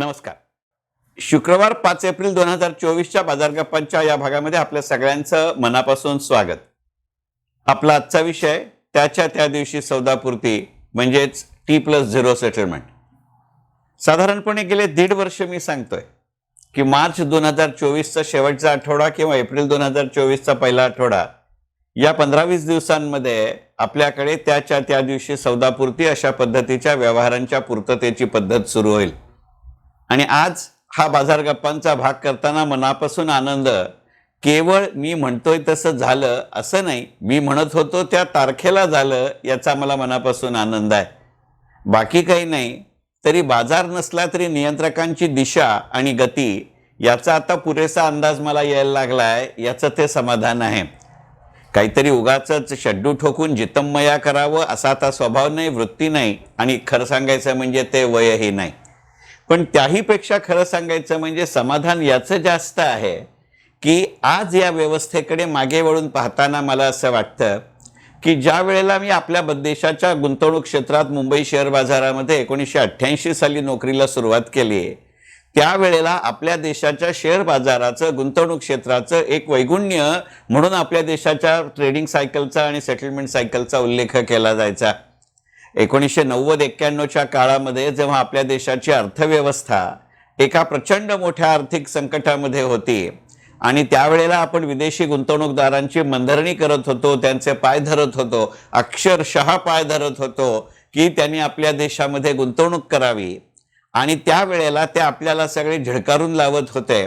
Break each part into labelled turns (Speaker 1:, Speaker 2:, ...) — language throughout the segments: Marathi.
Speaker 1: नमस्कार. शुक्रवार पाच एप्रिल दोन हजार चोवीसच्या बाजार गप्पांच्या या भागामध्ये आपल्या सगळ्यांचं मनापासून स्वागत. आपला आजचा विषय त्याच्या त्या दिवशी सौदापूर्ती म्हणजेच टी प्लस झिरो सेटलमेंट साधारणपणे गेले दीड वर्ष मी सांगतोय की मार्च दोन हजार चोवीसचा शेवटचा आठवडा किंवा एप्रिल दोन हजार चोवीसचा पहिला आठवडा या पंधरा वीस दिवसांमध्ये आपल्याकडे त्याच्या त्या दिवशी सौदापूर्ती अशा पद्धतीच्या व्यवहारांच्या पूर्ततेची पद्धत सुरू होईल. आणि आज हा बाजार गप्पांचा भाग करताना मनापासून आनंद केवळ मी म्हणतोय तसं झालं असं नाही मी म्हणत होतो त्या तारखेला झालं याचा मला मनापासून आनंद आहे. बाकी काही नाही तरी बाजार नसला तरी नियंत्रकांची दिशा आणि गती याचा आता पुरेसा अंदाज मला यायला लागला आहे याचं ते समाधान आहे. काहीतरी उगाच शड्डू ठोकून जितमया करावं असा आता स्वभाव नाही वृत्ती नाही आणि खरं सांगायचं म्हणजे ते वयही नाही. पण त्याहीपेक्षा खरं सांगायचं म्हणजे समाधान याचं जास्त आहे की आज या व्यवस्थेकडे मागे वळून पाहताना मला असं वाटतं की ज्या वेळेला मी आपल्या ब- देशाच्या गुंतवणूक क्षेत्रात मुंबई शेअर बाजारामध्ये एकोणीसशे अठ्ठ्याऐंशी साली नोकरीला सुरुवात केली आहे त्यावेळेला आपल्या देशाच्या शेअर बाजाराचं गुंतवणूक क्षेत्राचं एक वैगुण्य म्हणून आपल्या देशाच्या ट्रेडिंग सायकलचा आणि सेटलमेंट सायकलचा उल्लेख केला जायचा. एकोणीसशे नव्वद एक्क्याण्णवच्या काळामध्ये जेव्हा आपल्या देशाची अर्थव्यवस्था एका प्रचंड मोठ्या आर्थिक संकटामध्ये होती आणि त्यावेळेला आपण विदेशी गुंतवणूकदारांची मंधरणी करत होतो त्यांचे पाय धरत होतो अक्षरशः पाय धरत होतो की त्यांनी आपल्या देशामध्ये गुंतवणूक करावी. आणि त्यावेळेला ते आपल्याला सगळे झिडकारून लावत होते.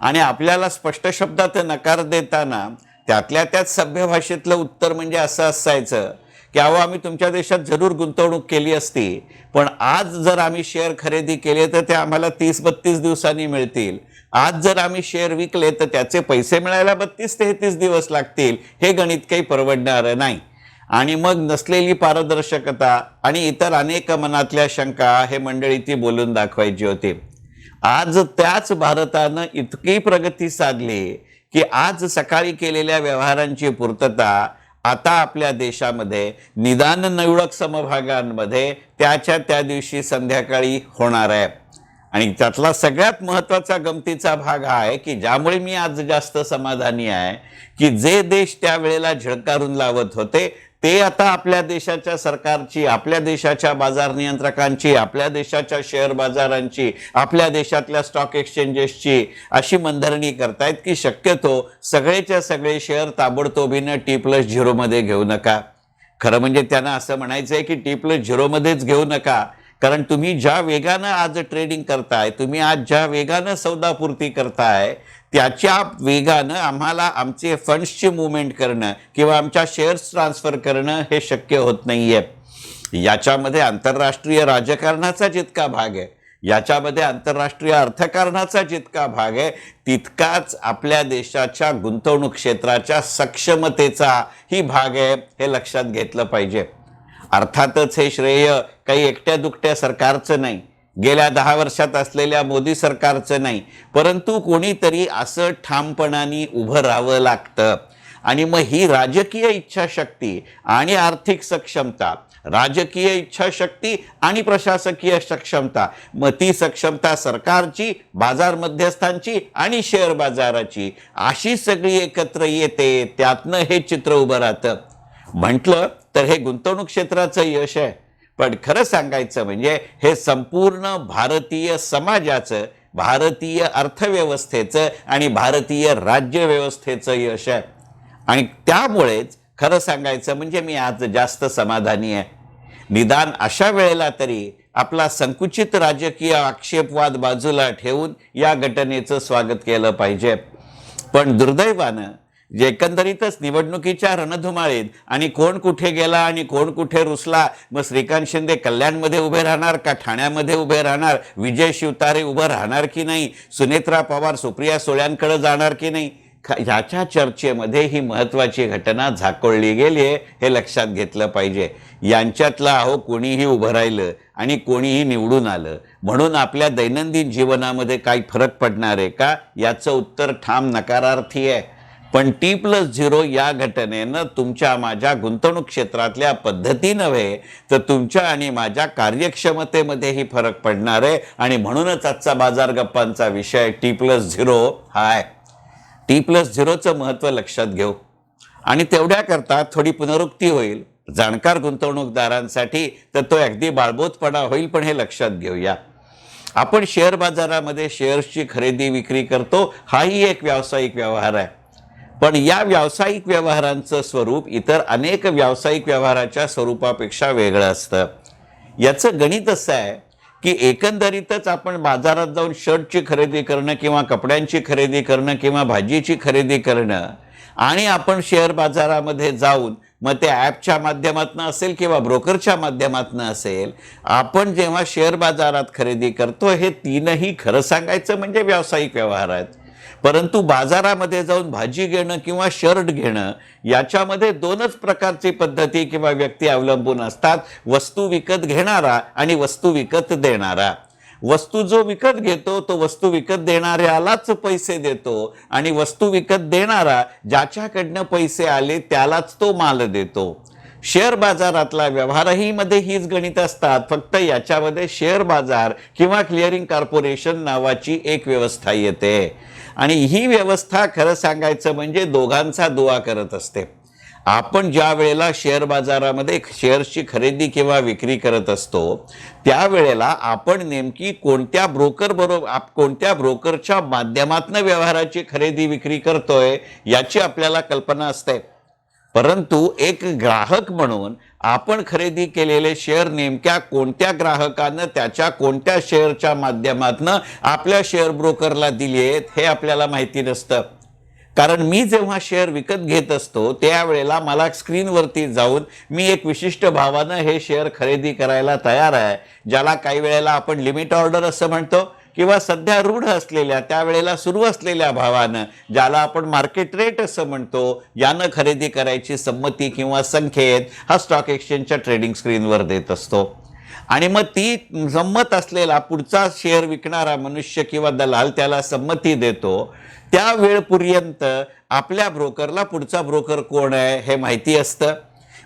Speaker 1: आणि आपल्याला स्पष्ट शब्दात नकार देताना त्यातल्या त्यात सभ्य भाषेतलं उत्तर म्हणजे असं असायचं की अहो आम्ही तुमच्या देशात जरूर गुंतवणूक केली असती पण आज जर आम्ही शेअर खरेदी केले तर ते आम्हाला तीस बत्तीस दिवसांनी मिळतील. आज जर आम्ही शेअर विकले तर त्याचे पैसे मिळायला बत्तीस तेहतीस दिवस लागतील. हे गणित काही परवडणारं नाही. आणि मग नसलेली पारदर्शकता आणि इतर अनेक मनातल्या शंका हे मंडळी ती बोलून दाखवायची होती. आज त्याच भारतानं इतकी प्रगती साधली की आज सकाळी केलेल्या व्यवहारांची पूर्तता आता आपल्या देशामध्ये निदान निवडक समभागांमध्ये त्याच्या त्या दिवशी संध्याकाळी होणार आहे. आणि त्यातला सगळ्यात महत्त्वाचा गमतीचा भाग हा आहे की ज्यामुळे मी आज जास्त समाधानी आहे की जे देश त्यावेळेला झळकारून लावत होते ते आता आपल्या देशाच्या सरकारची आपल्या देशाच्या बाजार नियंत्रकांची आपल्या देशाच्या शेअर बाजारांची आपल्या देशातल्या स्टॉक एक्सचेंजेसची अशी मनधरणी करतायत की शक्यतो सगळेच्या सगळे शेअर ताबडतोबीनं टी प्लस झिरोमध्ये घेऊ नका. खरं म्हणजे त्यांना असं म्हणायचं आहे की टी प्लस झिरोमध्येच घेऊ नका. कारण तुम्ही ज्या वेगानं आज ट्रेडिंग करताय तुम्ही आज ज्या वेगानं सौदापूर्ती करताय त्याच्या वेगानं आम्हाला आमचे फंड्सची मुवमेंट करणं किंवा आमच्या शेअर्स ट्रान्सफर करणं हे शक्य होत नाही आहे याच्यामध्ये आंतरराष्ट्रीय राजकारणाचा जितका भाग आहे याच्यामध्ये आंतरराष्ट्रीय अर्थकारणाचा जितका भाग आहे तितकाच आपल्या देशाच्या गुंतवणूक क्षेत्राच्या सक्षमतेचा ही भाग आहे हे लक्षात घेतलं पाहिजे. अर्थातच हे श्रेय काही एकट्या दुकट्या सरकारचं नाही. गेल्या दहा वर्षात असलेल्या मोदी सरकारचं नाही परंतु कोणीतरी असं ठामपणाने उभं राहावं लागतं. आणि मग ही राजकीय इच्छाशक्ती आणि आर्थिक सक्षमता राजकीय इच्छाशक्ती आणि प्रशासकीय सक्षमता मग ती सक्षमता सरकारची बाजार मध्यस्थांची आणि शेअर बाजाराची अशी सगळी एकत्र येते त्यातनं हे चित्र उभं राहतं. म्हटलं तर हे गुंतवणूक क्षेत्राचं यश आहे. पण खरं सांगायचं म्हणजे हे संपूर्ण भारतीय समाजाचं भारतीय अर्थव्यवस्थेचं आणि भारतीय राज्यव्यवस्थेचं यश आहे. आणि त्यामुळेच खरं सांगायचं म्हणजे मी आज जास्त समाधानी आहे. निदान अशा वेळेला तरी आपला संकुचित राजकीय आक्षेपवाद बाजूला ठेवून या घटनेचं स्वागत केलं पाहिजे. पण दुर्दैवानं जे एकंदरीतच निवडणुकीच्या रणधुमाळीत आणि कोण कुठे गेला आणि कोण कुठे रुसला मग श्रीकांत शिंदे कल्याणमध्ये उभे राहणार का ठाण्यामध्ये उभे राहणार? विजय शिवतारे उभं राहणार की नाही? सुनेत्रा पवार सुप्रिया सुळ्यांकडे जाणार की नाही? ह्याच्या चर्चेमध्ये ही महत्त्वाची घटना झाकोळली गेली आहे हे लक्षात घेतलं पाहिजे. यांच्यातलं अहो कोणीही उभं राहिलं आणि कोणीही निवडून आलं. म्हणून आपल्या दैनंदिन जीवनामध्ये काही फरक पडणार आहे का? याचं उत्तर ठाम नकारार्थी आहे. पण टी प्लस झिरो या घटनेनं तुमच्या माझ्या गुंतवणूक क्षेत्रातल्या पद्धती नव्हे तर तुमच्या आणि माझ्या कार्यक्षमतेमध्येही फरक पडणार आहे. आणि म्हणूनच आजचा बाजार गप्पांचा विषय टी प्लस झिरो हा आहे. टी प्लस झिरोचं महत्त्व लक्षात घेऊ. आणि तेवढ्याकरता थोडी पुनरुक्ती होईल. जाणकार गुंतवणूकदारांसाठी तर तो अगदी बाळबोतपणा होईल पण हे लक्षात घेऊया. आपण शेअर बाजारामध्ये शेअर्सची खरेदी विक्री करतो. हाही एक व्यावसायिक व्यवहार आहे. पण या व्यावसायिक व्यवहारांचं स्वरूप इतर अनेक व्यावसायिक व्यवहाराच्या स्वरूपापेक्षा वेगळं असतं. याचं गणित असं आहे की एकंदरीतच आपण बाजारात जाऊन शर्टची खरेदी करणं किंवा कपड्यांची खरेदी करणं किंवा भाजीची खरेदी करणं आणि आपण शेअर बाजारामध्ये जाऊन मग ते ॲपच्या माध्यमातून असेल किंवा ब्रोकरच्या माध्यमातून असेल आपण जेव्हा शेअर बाजारात खरेदी करतो हे तीनही खरं सांगायचं म्हणजे व्यावसायिक व्यवहार आहेत. परंतु बाजारामध्ये जाऊन भाजी घेणं किंवा शर्ट घेणं याच्यामध्ये दोनच प्रकारची पद्धती किंवा व्यक्ती अवलंबून असतात. वस्तू विकत घेणारा आणि वस्तू विकत देणारा. वस्तू जो विकत घेतो तो वस्तू विकत देणाऱ्यालाच पैसे देतो आणि वस्तू विकत देणारा ज्याच्याकडनं पैसे आले त्यालाच तो माल देतो. शेअर बाजारातला व्यवहारही मध्ये हीच गणित असतात. फक्त याच्यामध्ये शेअर बाजार किंवा क्लिअरिंग कॉर्पोरेशन नावाची एक व्यवस्था येते. आणि ही व्यवस्था खरं सांगायचं म्हणजे दोघांचा दुवा करत असते. आपण ज्या वेळेला शेअर बाजारामध्ये शेअर्सची खरेदी किंवा विक्री करत असतो त्यावेळेला आपण नेमकी कोणत्या ब्रोकर बरोबर आप कोणत्या ब्रोकरच्या माध्यमातून व्यवहाराची खरेदी विक्री करतोय याची आपल्याला कल्पना असते. परंतु एक ग्राहक म्हणून आपण खरेदी केलेले शेअर नेमक्या कोणत्या ग्राहकानं त्याच्या कोणत्या शेअरच्या माध्यमातनं आपल्या शेअर ब्रोकरला दिली आहेत हे आपल्याला माहिती नसतं. कारण मी जेव्हा शेअर विकत घेत असतो त्यावेळेला मला स्क्रीनवरती जाऊन मी एक विशिष्ट भावानं हे शेअर खरेदी करायला तयार आहे ज्याला काही वेळेला आपण लिमिट ऑर्डर असं म्हणतो. किंवा सध्या रूढ असलेल्या त्यावेळेला सुरू असलेल्या भावानं ज्याला आपण मार्केट रेट असं म्हणतो यानं खरेदी करायची संमती किंवा संख्येत हा स्टॉक एक्सचेंजच्या ट्रेडिंग स्क्रीनवर देत असतो. आणि मग ती संमत असलेला पुढचा शेअर विकणारा मनुष्य किंवा दलाल त्याला संमती देतो. त्या वेळपर्यंत आपल्या ब्रोकरला पुढचा ब्रोकर कोण आहे हे माहिती असतं.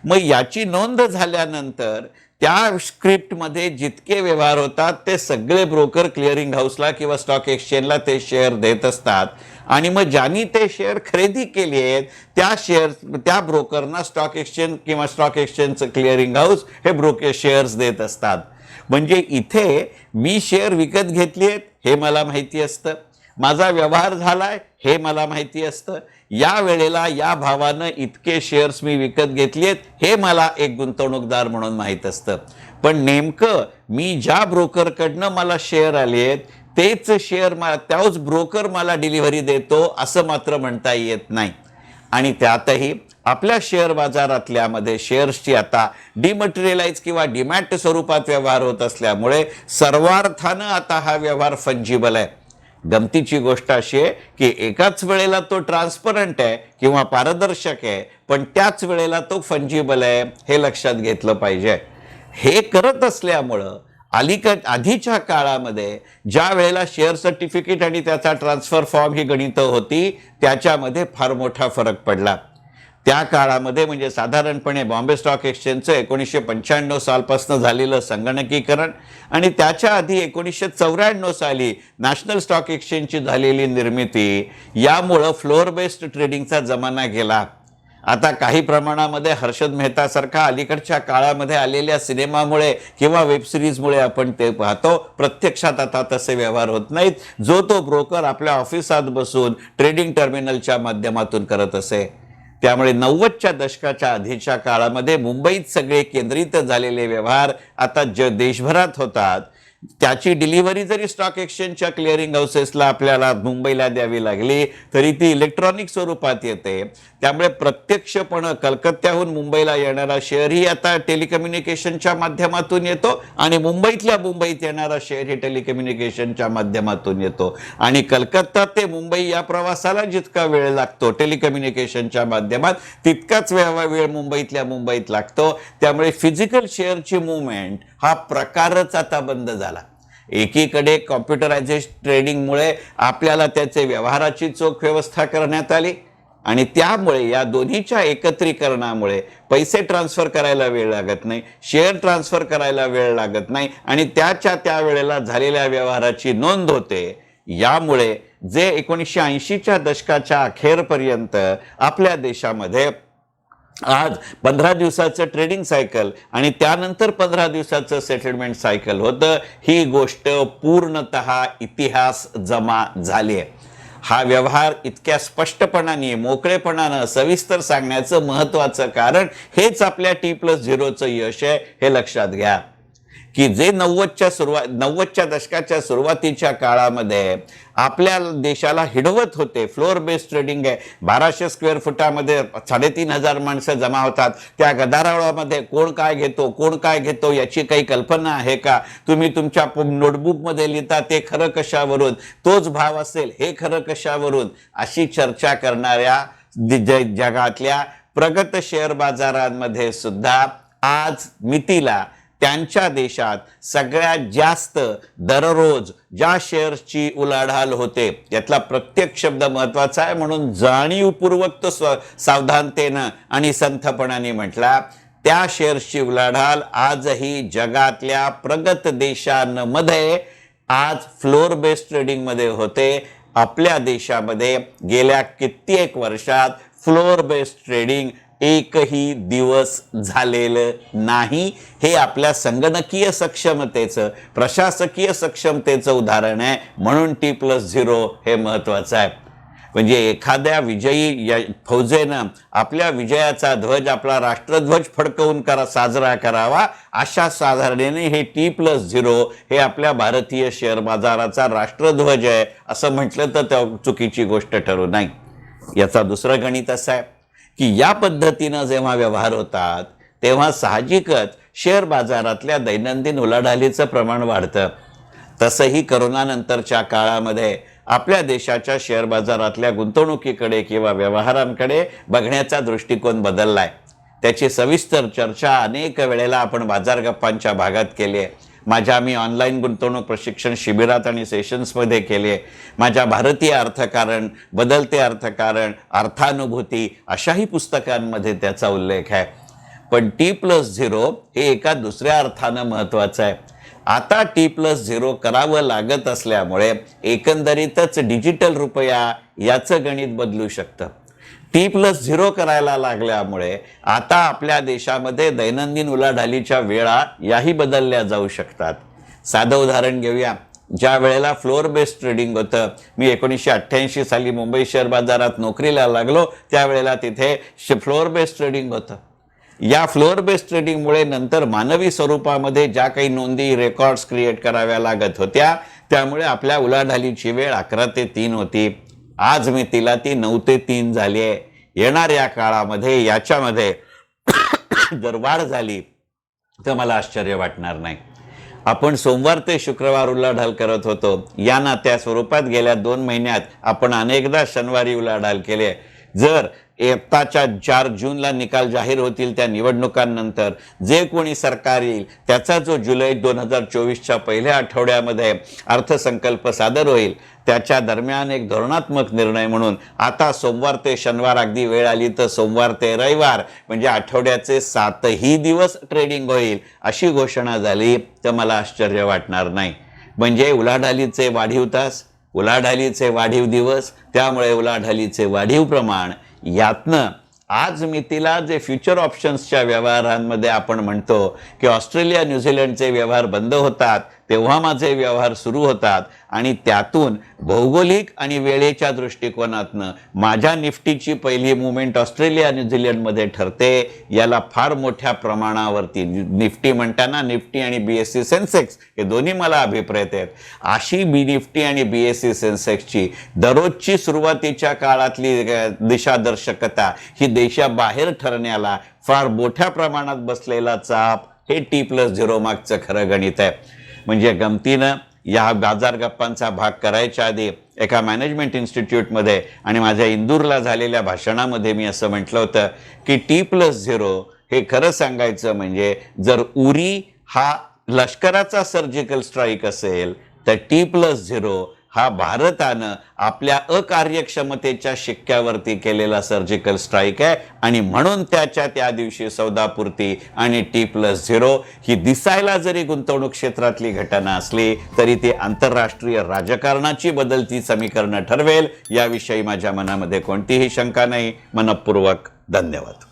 Speaker 1: मग याची नोंद झाल्यानंतर त्या स्क्रिप्टमध्ये जितके व्यवहार होतात ते सगळे ब्रोकर क्लिअरिंग हाऊसला किंवा स्टॉक एक्सचेंजला ते शेअर देत असतात. आणि मग ज्यांनी ते शेअर खरेदी केले आहेत त्या शेअर त्या ब्रोकरना स्टॉक एक्सचेंज किंवा स्टॉक एक्सचेंजचं क्लिअरिंग हाऊस हे ब्रोके शेअर्स देत असतात. म्हणजे इथे मी शेअर विकत घेतली आहेत हे मला माहिती असतं. माझा व्यवहार झालाय हे मला माहिती असतं. या वेळेला या भावानं इतके शेअर्स मी विकत घेतलेत हे मला एक गुंतवणूकदार म्हणून माहीत असतं. पण नेमकं मी ज्या ब्रोकरकडनं मला शेअर आले आहेत तेच शेअर मा त्याच ब्रोकर मला डिलिव्हरी देतो असं मात्र म्हणता येत नाही. आणि त्यातही आपल्या शेअर बाजारातल्यामध्ये शेअर्सची आता डिमटेरियलाइज किंवा डिमॅट स्वरूपात व्यवहार होत असल्यामुळे सर्वार्थानं आता हा व्यवहार फंजिबल आहे. गमतीची गोष्ट अशी आहे की एकाच वेळेला तो ट्रान्सपरंट आहे किंवा पारदर्शक आहे पण त्याच वेळेला तो फंजिबल आहे हे लक्षात घेतलं पाहिजे. हे करत असल्यामुळं अलीक आधीच्या काळामध्ये ज्या वेळेला शेअर सर्टिफिकेट आणि त्याचा ट्रान्सफर फॉर्म ही गणितं होती त्याच्यामध्ये फार मोठा फरक पडला. त्या काळामध्ये म्हणजे साधारणपणे बॉम्बे स्टॉक एक्सचेंजचं एकोणीसशे पंच्याण्णव सालपासून झालेलं संगणकीकरण आणि त्याच्या आधी एकोणीसशे चौऱ्याण्णव साली नॅशनल स्टॉक एक्सचेंजची झालेली निर्मिती यामुळं फ्लोअर बेस्ड ट्रेडिंगचा जमाना गेला. आता काही प्रमाणामध्ये हर्षद मेहतासारखा अलीकडच्या काळामध्ये आलेल्या सिनेमामुळे किंवा वेबसिरीजमुळे आपण ते पाहतो. प्रत्यक्षात आता तसे व्यवहार होत नाहीत. जो तो ब्रोकर आपल्या ऑफिसात बसून ट्रेडिंग टर्मिनलच्या माध्यमातून करत असे. त्यामुळे नव्वदच्या दशकाच्या आधीच्या काळामध्ये मुंबईत सगळे केंद्रित झालेले व्यवहार आता ज देशभरात होतात. त्याची डिलिव्हरी जरी स्टॉक एक्सचेंजच्या क्लिअरिंग हाऊसेसला आपल्याला मुंबईला द्यावी लागली तरी ती इलेक्ट्रॉनिक स्वरूपात येते. त्यामुळे प्रत्यक्षपणे कलकत्त्याहून मुंबईला येणारा शेअरही आता टेलिकम्युनिकेशनच्या माध्यमातून येतो आणि मुंबईतल्या मुंबईत येणारा शेअर ही टेलिकम्युनिकेशनच्या माध्यमातून येतो. आणि कलकत्ता ते मुंबई या प्रवासाला जितका वेळ लागतो टेलिकम्युनिकेशनच्या माध्यमात तितकाच वेळा वेळ मुंबईतल्या मुंबईत लागतो. त्यामुळे फिजिकल शेअरची मुवमेंट हा प्रकारच आता बंद झाला. एकीकडे कॉम्प्युटरायझेश ट्रेडिंगमुळे आपल्याला त्याचे व्यवहाराची चोख व्यवस्था करण्यात आली आणि त्यामुळे या दोन्हीच्या एकत्रीकरणामुळे पैसे ट्रान्सफर करायला वेळ लागत नाही शेअर ट्रान्सफर करायला वेळ लागत नाही आणि त्याच्या त्या वेळेला झालेल्या व्यवहाराची नोंद होते. यामुळे जे एकोणीसशे ऐंशीच्या दशकाच्या अखेरपर्यंत आपल्या देशामध्ये आज पंधरा दिवसाचं ट्रेडिंग सायकल आणि त्यानंतर पंधरा दिवसाचं सेटलमेंट सायकल होतं. ही गोष्ट पूर्णत इतिहास जमा झाली आहे. हा व्यवहार इतक्या स्पष्टपणाने मोकळेपणानं सविस्तर सांगण्याचं महत्त्वाचं कारण हेच आपल्या टी प्लस झिरोचं यश आहे हे लक्षात घ्या. की जे नव्वदच्या सुरुवात नव्वदच्या दशकाच्या सुरुवातीच्या काळामध्ये आपल्या देशाला हिडवत होते. फ्लोअर बेस्ड ट्रेडिंग आहे. बाराशे स्क्वेअर फुटामध्ये साडेतीन हजार माणसं जमा होतात. त्या गदारोळामध्ये कोण काय घेतो कोण काय घेतो याची काही कल्पना आहे का? तुम्ही तुमच्या नोटबुकमध्ये लिहिता ते खरं कशावरून? तोच भाव असेल हे खरं कशावरून? अशी चर्चा करणाऱ्या जगातल्या प्रगत शेअर बाजारांमध्ये सुद्धा आज मितीला त्यांच्या देशात सगळ्यात जास्त दररोज ज्या शेअर्सची उलाढाल होते यातला प्रत्येक शब्द महत्त्वाचा आहे. म्हणून जाणीवपूर्वक तो स्व सावधानतेनं आणि संथपणाने म्हटला त्या शेअर्सची उलाढाल आजही जगातल्या प्रगत देशांमध्ये आज फ्लोअर बेस्ड ट्रेडिंगमध्ये होते. आपल्या देशामध्ये गेल्या कित्येक वर्षात फ्लोअर बेस्ड ट्रेडिंग एकही दिवस झालेलं नाही. हे आपल्या संगणकीय सक्षमतेचं प्रशासकीय सक्षमतेचं उदाहरण आहे. म्हणून टी प्लस झिरो हे महत्त्वाचं आहे. म्हणजे एखाद्या विजयी या फौजेनं आपल्या विजयाचा ध्वज आपला राष्ट्रध्वज फडकवून करा साजरा करावा अशा साधारणेने हे टी प्लस झिरो हे आपल्या भारतीय शेअर बाजाराचा राष्ट्रध्वज आहे असं म्हटलं तर त्या चुकीची गोष्ट ठरू नाही. याचा दुसरं गणित असं आहे. की या पद्धतीनं जेव्हा व्यवहार होतात तेव्हा साहजिकच शेअर बाजारातल्या दैनंदिन उलाढालीचं प्रमाण वाढतं. तसंही करोनानंतरच्या काळामध्ये आपल्या देशाच्या शेअर बाजारातल्या गुंतवणुकीकडे किंवा व्यवहारांकडे बघण्याचा दृष्टिकोन बदलला आहे त्याची सविस्तर चर्चा अनेक वेळेला आपण बाजार गप्पांच्या भागात केली आहे. माझ्या मी ऑनलाईन गुंतवणूक प्रशिक्षण शिबिरात आणि सेशन्समध्ये केले. माझ्या भारतीय अर्थकारण बदलते अर्थकारण अर्थानुभूती अशाही पुस्तकांमध्ये त्याचा उल्लेख आहे. पण टी प्लस झिरो हे एका दुसऱ्या अर्थानं महत्त्वाचं आहे. आता टी प्लस झिरो करावं लागत असल्यामुळे एकंदरीतच डिजिटल रुपया याचं गणित बदलू शकतं. टी प्लस झिरो करायला लागल्यामुळे आता आपल्या देशामध्ये दैनंदिन उलाढालीच्या वेळा याही बदलल्या जाऊ शकतात. साधं उदाहरण घेऊया. ज्या वेळेला फ्लोअर बेस्ड ट्रेडिंग होतं मी एकोणीसशे अठ्ठ्याऐंशी साली मुंबई शेअर बाजारात नोकरीला लागलो त्यावेळेला तिथे फ्लोअर बेस्ड ट्रेडिंग होतं. या फ्लोअर बेस्ड ट्रेडिंगमुळे नंतर मानवी स्वरूपामध्ये ज्या काही नोंदी रेकॉर्ड्स क्रिएट कराव्या लागत होत्या त्यामुळे आपल्या उलाढालीची वेळ अकरा ते तीन होती. आज मी तिला ती नऊ ते तीन झाली आहे. येणाऱ्या काळामध्ये याच्यामध्ये जर वाढ झाली तर मला आश्चर्य वाटणार नाही. आपण सोमवार ते शुक्रवार उलाढाल करत होतो. या त्या स्वरूपात गेल्या दोन महिन्यात आपण अनेकदा शनिवारी उलाढाल केले. जर येताच्या चार जूनला निकाल जाहीर होतील त्या निवडणुकांनंतर. जे कोणी सरकार येईल त्याचा जो जुलै दोन हजार चोवीसच्या पहिल्या आठवड्यामध्ये अर्थसंकल्प सादर होईल त्याच्या दरम्यान एक धोरणात्मक निर्णय म्हणून आता सोमवार ते शनिवार अगदी वेळ आली तर सोमवार ते रविवार म्हणजे आठवड्याचे सातही दिवस ट्रेडिंग होईल अशी घोषणा झाली तर मला आश्चर्य वाटणार नाही. म्हणजे उलाढालीचे वाढीव तास उलाढालीचे वाढीव दिवस त्यामुळे उलाढालीचे वाढीव प्रमाण यातनं आज मी तिला जे फ्युचर ऑप्शन्सच्या व्यवहारांमध्ये आपण म्हणतो की ऑस्ट्रेलिया न्यूझीलंडचे व्यवहार बंद होतात तेव्हा माझे व्यवहार सुरू होतात आणि त्यातून भौगोलिक आणि वेळेच्या दृष्टिकोनातनं माझ्या निफ्टीची पहिली मुवमेंट ऑस्ट्रेलिया न्यूझीलंडमध्ये ठरते. याला फार मोठ्या प्रमाणावरती निफ्टी म्हणताना निफ्टी आणि बी एस सी सेन्सेक्स हे दोन्ही मला अभिप्रेत आहेत. अशी बी निफ्टी आणि बी एस सी सेन्सेक्सची दररोजची सुरुवातीच्या काळातली दिशादर्शकता ही देशाबाहेर ठरण्याला फार मोठ्या प्रमाणात बसलेला चाप हे टी प्लस झिरो मागचं खरं गणित आहे. म्हणजे गमतीनं या बाजार गप्पांचा भाग करायच्या आधी एका मॅनेजमेंट इन्स्टिट्यूटमध्ये आणि माझ्या इंदूरला झालेल्या भाषणामध्ये मी असं म्हटलं होतं की टी प्लस झिरो हे खरं सांगायचं म्हणजे जर उरी हा लष्कराचा सर्जिकल स्ट्राईक असेल तर टी प्लस झिरो हा भारतानं आपल्या अकार्यक्षमतेच्या शिक्क्यावरती केलेला सर्जिकल स्ट्राईक आहे. आणि म्हणून त्याच्या त्या दिवशी सौदापूर्ती आणि टी प्लस झिरो ही दिसायला जरी गुंतवणूक क्षेत्रातली घटना असली तरी ती आंतरराष्ट्रीय राजकारणाची बदलती समीकरणं ठरवेल. याविषयी माझ्या मनामध्ये कोणतीही शंका नाही. मनपूर्वक धन्यवाद.